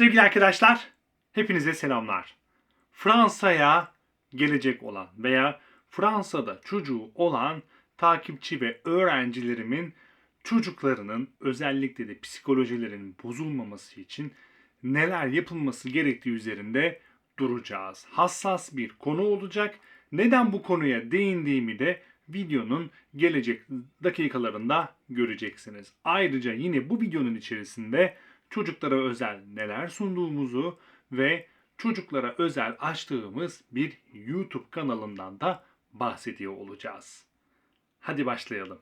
Sevgili arkadaşlar, hepinize selamlar. Fransa'ya gelecek olan veya Fransa'da çocuğu olan takipçi ve öğrencilerimin çocuklarının özellikle de psikolojilerinin bozulmaması için neler yapılması gerektiği üzerinde duracağız. Hassas bir konu olacak. Neden bu konuya değindiğimi de videonun gelecek dakikalarında göreceksiniz. Ayrıca yine bu videonun içerisinde çocuklara özel neler sunduğumuzu ve çocuklara özel açtığımız bir YouTube kanalından da bahsediyor olacağız. Hadi başlayalım.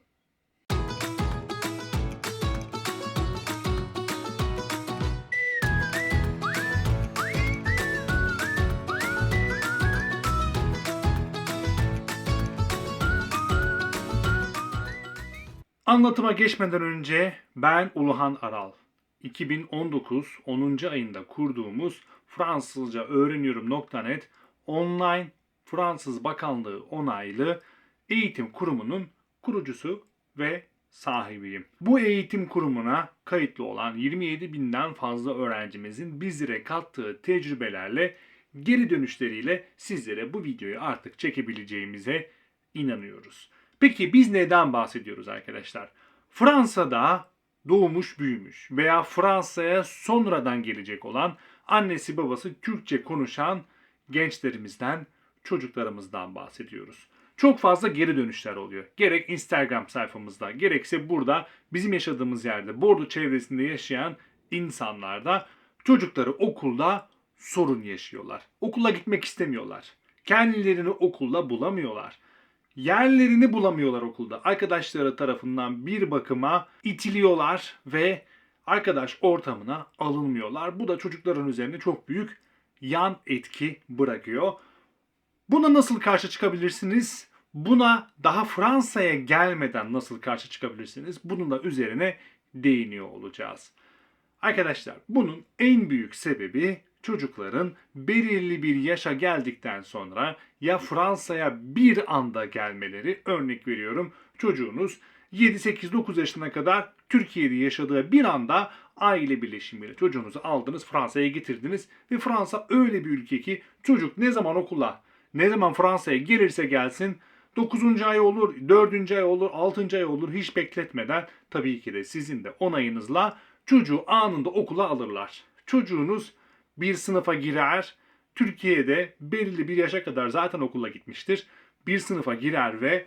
Anlatıma geçmeden önce ben Uluhan Aral. 2019 10. ayında kurduğumuz Fransızca öğreniyorum.net online Fransız Bakanlığı onaylı eğitim kurumunun kurucusu ve sahibiyim. Bu eğitim kurumuna kayıtlı olan 27 binden fazla öğrencimizin bizlere kattığı tecrübelerle geri dönüşleriyle sizlere bu videoyu artık çekebileceğimize inanıyoruz. Peki biz neden bahsediyoruz arkadaşlar? Fransa'da doğmuş büyümüş veya Fransa'ya sonradan gelecek olan annesi babası Türkçe konuşan gençlerimizden, çocuklarımızdan bahsediyoruz. Çok fazla geri dönüşler oluyor. Gerek Instagram sayfamızda, gerekse burada bizim yaşadığımız yerde, Bordo çevresinde yaşayan insanlarda çocukları okulda sorun yaşıyorlar. Okula gitmek istemiyorlar. Kendilerini okulda bulamıyorlar yerlerini bulamıyorlar okulda. Arkadaşları tarafından bir bakıma itiliyorlar ve arkadaş ortamına alınmıyorlar. Bu da çocukların üzerinde çok büyük yan etki bırakıyor. Buna nasıl karşı çıkabilirsiniz? Buna daha Fransa'ya gelmeden nasıl karşı çıkabilirsiniz? Bunun da üzerine değiniyor olacağız. Arkadaşlar bunun en büyük sebebi çocukların belirli bir yaşa geldikten sonra ya Fransa'ya bir anda gelmeleri örnek veriyorum çocuğunuz 7-8-9 yaşına kadar Türkiye'de yaşadığı bir anda aile birleşimiyle çocuğunuzu aldınız Fransa'ya getirdiniz ve Fransa öyle bir ülke ki çocuk ne zaman okula ne zaman Fransa'ya gelirse gelsin 9. ay olur, 4. ay olur, 6. ay olur hiç bekletmeden tabii ki de sizin de onayınızla çocuğu anında okula alırlar. Çocuğunuz bir sınıfa girer. Türkiye'de belirli bir yaşa kadar zaten okula gitmiştir. Bir sınıfa girer ve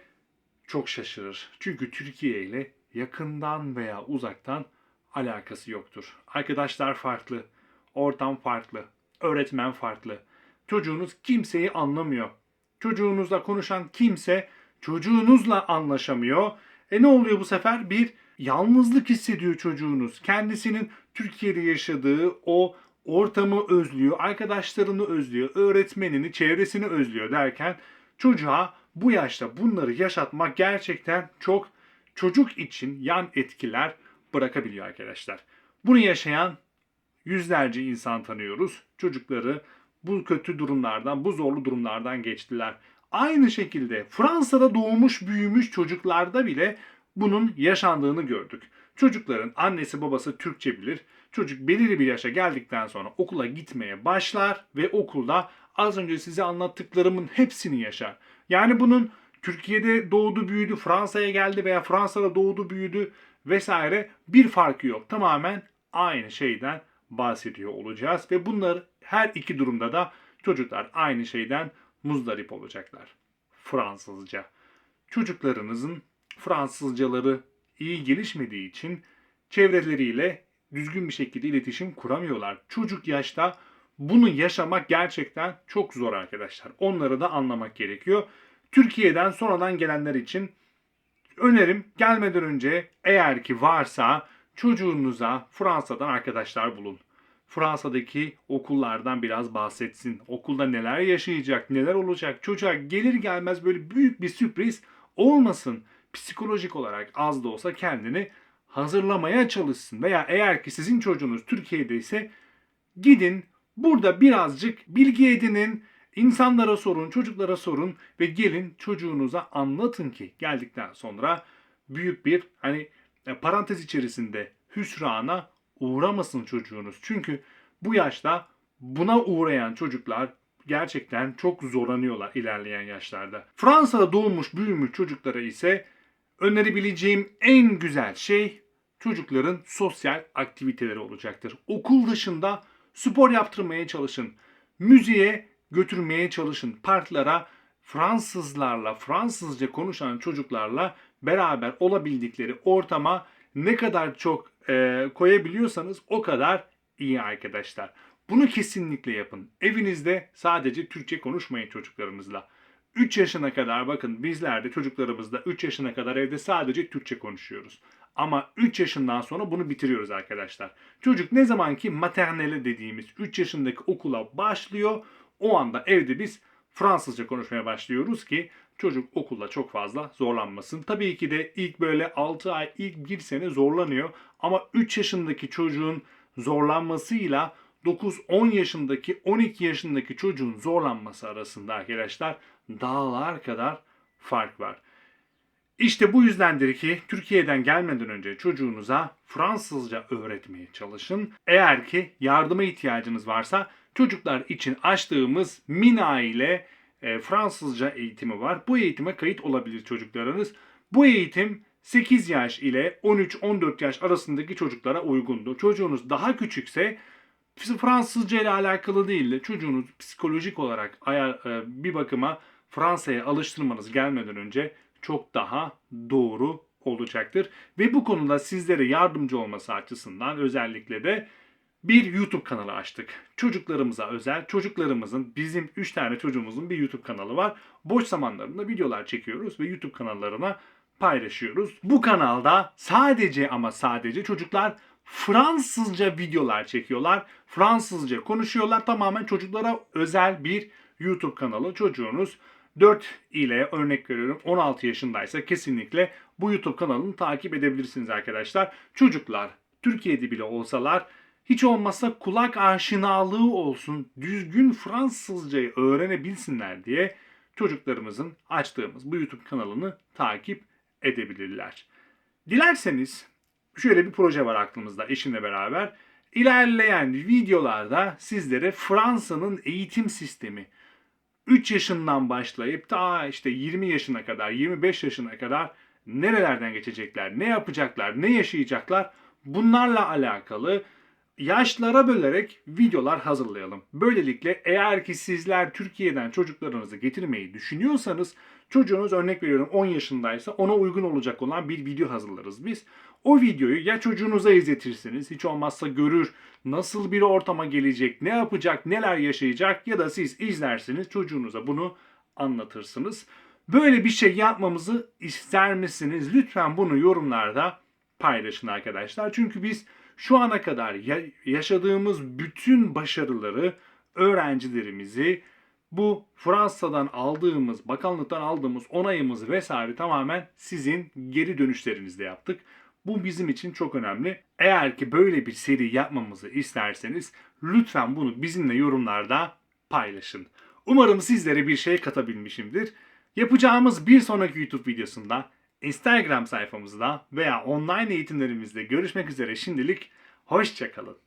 çok şaşırır. Çünkü Türkiye ile yakından veya uzaktan alakası yoktur. Arkadaşlar farklı, ortam farklı, öğretmen farklı. Çocuğunuz kimseyi anlamıyor. Çocuğunuzla konuşan kimse çocuğunuzla anlaşamıyor. E ne oluyor bu sefer? Bir yalnızlık hissediyor çocuğunuz. Kendisinin Türkiye'de yaşadığı o ortamı özlüyor, arkadaşlarını özlüyor, öğretmenini, çevresini özlüyor derken çocuğa bu yaşta bunları yaşatmak gerçekten çok çocuk için yan etkiler bırakabiliyor arkadaşlar. Bunu yaşayan yüzlerce insan tanıyoruz. Çocukları bu kötü durumlardan, bu zorlu durumlardan geçtiler. Aynı şekilde Fransa'da doğmuş büyümüş çocuklarda bile bunun yaşandığını gördük. Çocukların annesi babası Türkçe bilir. Çocuk belirli bir yaşa geldikten sonra okula gitmeye başlar ve okulda az önce size anlattıklarımın hepsini yaşar. Yani bunun Türkiye'de doğdu büyüdü, Fransa'ya geldi veya Fransa'da doğdu büyüdü vesaire bir farkı yok. Tamamen aynı şeyden bahsediyor olacağız ve bunlar her iki durumda da çocuklar aynı şeyden muzdarip olacaklar. Fransızca. Çocuklarınızın Fransızcaları iyi gelişmediği için çevreleriyle düzgün bir şekilde iletişim kuramıyorlar. Çocuk yaşta bunu yaşamak gerçekten çok zor arkadaşlar. Onları da anlamak gerekiyor. Türkiye'den sonradan gelenler için önerim gelmeden önce eğer ki varsa çocuğunuza Fransa'dan arkadaşlar bulun. Fransa'daki okullardan biraz bahsetsin. Okulda neler yaşayacak, neler olacak. Çocuğa gelir gelmez böyle büyük bir sürpriz olmasın. Psikolojik olarak az da olsa kendini hazırlamaya çalışsın. Veya eğer ki sizin çocuğunuz Türkiye'de ise gidin burada birazcık bilgi edinin, insanlara sorun, çocuklara sorun ve gelin çocuğunuza anlatın ki geldikten sonra büyük bir hani e, parantez içerisinde hüsrana uğramasın çocuğunuz. Çünkü Bu yaşta buna uğrayan çocuklar gerçekten çok zorlanıyorlar ilerleyen yaşlarda. Fransa'da doğmuş büyümüş çocuklara ise önerebileceğim en güzel şey çocukların sosyal aktiviteleri olacaktır. Okul dışında spor yaptırmaya çalışın. Müziğe götürmeye çalışın. Parklara Fransızlarla, Fransızca konuşan çocuklarla beraber olabildikleri ortama ne kadar çok e, koyabiliyorsanız o kadar iyi arkadaşlar. Bunu kesinlikle yapın. Evinizde sadece Türkçe konuşmayın çocuklarınızla. 3 yaşına kadar bakın bizler de çocuklarımızda 3 yaşına kadar evde sadece Türkçe konuşuyoruz. Ama 3 yaşından sonra bunu bitiriyoruz arkadaşlar. Çocuk ne zaman ki maternele dediğimiz 3 yaşındaki okula başlıyor o anda evde biz Fransızca konuşmaya başlıyoruz ki çocuk okulda çok fazla zorlanmasın. Tabii ki de ilk böyle 6 ay, ilk 1 sene zorlanıyor. Ama 3 yaşındaki çocuğun zorlanmasıyla 9-10 yaşındaki 12 yaşındaki çocuğun zorlanması arasında arkadaşlar dağlar kadar fark var. İşte bu yüzdendir ki Türkiye'den gelmeden önce çocuğunuza Fransızca öğretmeye çalışın. Eğer ki yardıma ihtiyacınız varsa çocuklar için açtığımız Mina ile e, Fransızca eğitimi var. Bu eğitime kayıt olabilir çocuklarınız. Bu eğitim 8 yaş ile 13-14 yaş arasındaki çocuklara uygundur. Çocuğunuz daha küçükse Fransızca ile alakalı değil de çocuğunuz psikolojik olarak e, bir bakıma Fransa'ya alıştırmanız gelmeden önce çok daha doğru olacaktır. Ve bu konuda sizlere yardımcı olması açısından özellikle de bir YouTube kanalı açtık. Çocuklarımıza özel, çocuklarımızın, bizim 3 tane çocuğumuzun bir YouTube kanalı var. Boş zamanlarında videolar çekiyoruz ve YouTube kanallarına paylaşıyoruz. Bu kanalda sadece ama sadece çocuklar Fransızca videolar çekiyorlar. Fransızca konuşuyorlar. Tamamen çocuklara özel bir YouTube kanalı. Çocuğunuz 4 ile örnek veriyorum 16 yaşındaysa kesinlikle bu YouTube kanalını takip edebilirsiniz arkadaşlar. Çocuklar Türkiye'de bile olsalar hiç olmazsa kulak aşinalığı olsun, düzgün Fransızcayı öğrenebilsinler diye çocuklarımızın açtığımız bu YouTube kanalını takip edebilirler. Dilerseniz şöyle bir proje var aklımızda eşimle beraber. İlerleyen videolarda sizlere Fransa'nın eğitim sistemi 3 yaşından başlayıp ta işte 20 yaşına kadar, 25 yaşına kadar nerelerden geçecekler, ne yapacaklar, ne yaşayacaklar bunlarla alakalı yaşlara bölerek videolar hazırlayalım. Böylelikle eğer ki sizler Türkiye'den çocuklarınızı getirmeyi düşünüyorsanız çocuğunuz örnek veriyorum 10 yaşındaysa ona uygun olacak olan bir video hazırlarız biz. O videoyu ya çocuğunuza izletirsiniz hiç olmazsa görür nasıl bir ortama gelecek, ne yapacak, neler yaşayacak ya da siz izlersiniz çocuğunuza bunu anlatırsınız. Böyle bir şey yapmamızı ister misiniz? Lütfen bunu yorumlarda paylaşın arkadaşlar. Çünkü biz şu ana kadar yaşadığımız bütün başarıları öğrencilerimizi bu Fransa'dan aldığımız, bakanlıktan aldığımız onayımız vesaire tamamen sizin geri dönüşlerinizde yaptık. Bu bizim için çok önemli. Eğer ki böyle bir seri yapmamızı isterseniz lütfen bunu bizimle yorumlarda paylaşın. Umarım sizlere bir şey katabilmişimdir. Yapacağımız bir sonraki YouTube videosunda Instagram sayfamızda veya online eğitimlerimizde görüşmek üzere şimdilik hoşçakalın.